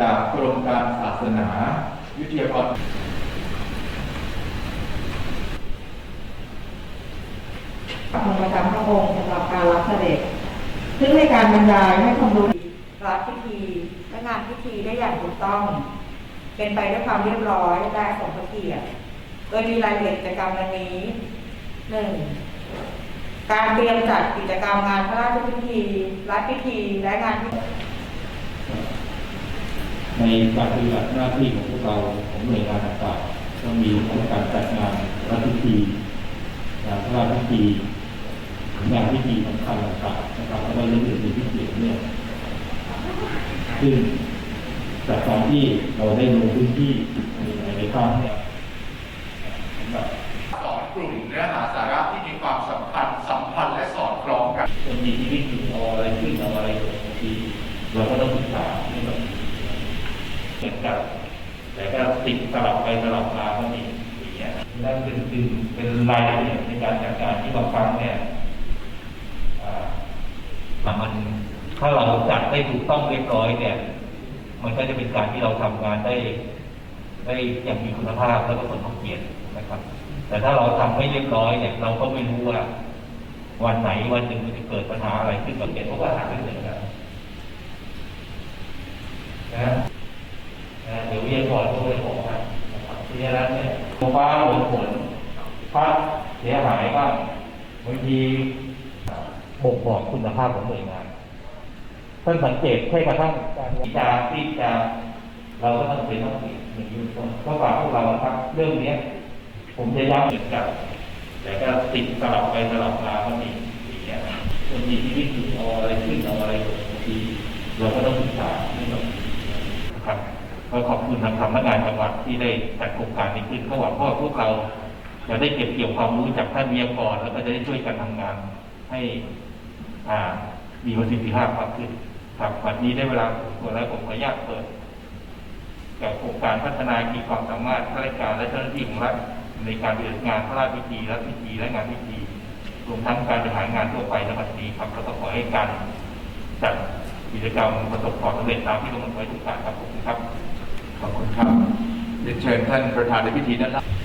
จากกรมการศาสนาวิทยากรทรงประจำพระองค์สำหรับการรับเสด็จ ซึ่งในการบรรยายให้ความรู้รับพิธีและงานพิธีได้อย่างถูกต้อง เป็นไปด้วยความเรียบร้อยและสมพระเกียรติ โดยมีรายละเอียดกิจกรรมดังนี้หนึ่งการเตรียมจัดกิจกรรมงานพระราชพิธีรัฐพิธีและงานพิธี ในการปฏิบัติหน้าที่ของพวกเราของหน่วยงานต่างๆก็มีทั้งการจัดงานรัฐพิธีงานพระราชพิธีงานพิธีสำคัญต่างๆนะครับแล้วก็เรื่องอื่นๆที่เกี่ยวเนี่ยซึ่งจากการที่เราได้ลงพื้นที่ในในภาคเนี่ยสำหรับสอนกลุ่มเนื้อหาสาระที่มีความสำคัญสัมพันธ์และสอดคล้องกันคนมีชีวิตอยู่เอาอะไรขึ้นเอาอะไรลงบางทีเราก็ต้องศึกษาที่แบบเห มือนกันแต่ก็ติดสลับไปสลับมาก็มีอย่างเงี้ยนั่นเป็นคือเป็นรายละเอียดในการจัดการที่บางครั้งเนี่ยมันถ้าเราจัดได้ถูกต้องเรียบร้อยเนี่ย มันก็จะเป็นการที่เราทำงานได้ ได้อย่างมีคุณภาพแล้วก็ผลของเกียรตินะครับ แต่ถ้าเราทำไม่เรียบร้อยเนี่ย เราก็ไม่รู้ว่า วันไหนวันหนึ่งมันจะเกิดปัญหาอะไรขึ้นกับเกียรติเพราะว่าหาไม่เหมือนกันนะ นะเดี๋ยวยากรก็ไม่ได้บอกครับเราะฉะนั้นเนี่ยฟ้าฝนฝนพัดเสียหายบ้างบางทีบ่งบอกคุณภาพของหน่วยงานท่านสังเกตแค่กระทั่งการจาที่จะเราก็ต้องเป็นต้องเปลี่ยนอย่างนี้เป็นต้นก็ฝากพวกเราครับเรื่องเนี้ย ผมจะย้ำเหมือนกันแต่ก็ติดสลับไปสลับมา ก็ขอบคุณทางสำนักงานจังหวัดที่ได้จัดโครงการนี้ขึ้นก็หวังว่าพวกเราจะได้เก็บเกี่ยวความรู้จากท่านวิทยากรแล้วก็จะได้ช่วยกันทำงานให้อ่ามีประสิทธิภาพมากขึ้นครับวันนี้ได้เวลาสมควรแล้วผมขออนุญาตเปิดกับโครงการพัฒนาขีดความสามารถข้าราชการและเจ้าหน้าที่ของรัฐในการปฏิบัติงานพระราชพิธีรัฐพิธีและงานพิธีรวมทั้งการบริหารงานทั่วไปในวันนี้ครับแล้วก็ขอให้การจัดกิจกรรมประสบความสำเร็จตามที่กำหนดไว้ทุกการครับขอบคุณครับขอบคุณครับ เรียนเชิญท่านประธานในพิธีด้านล่าง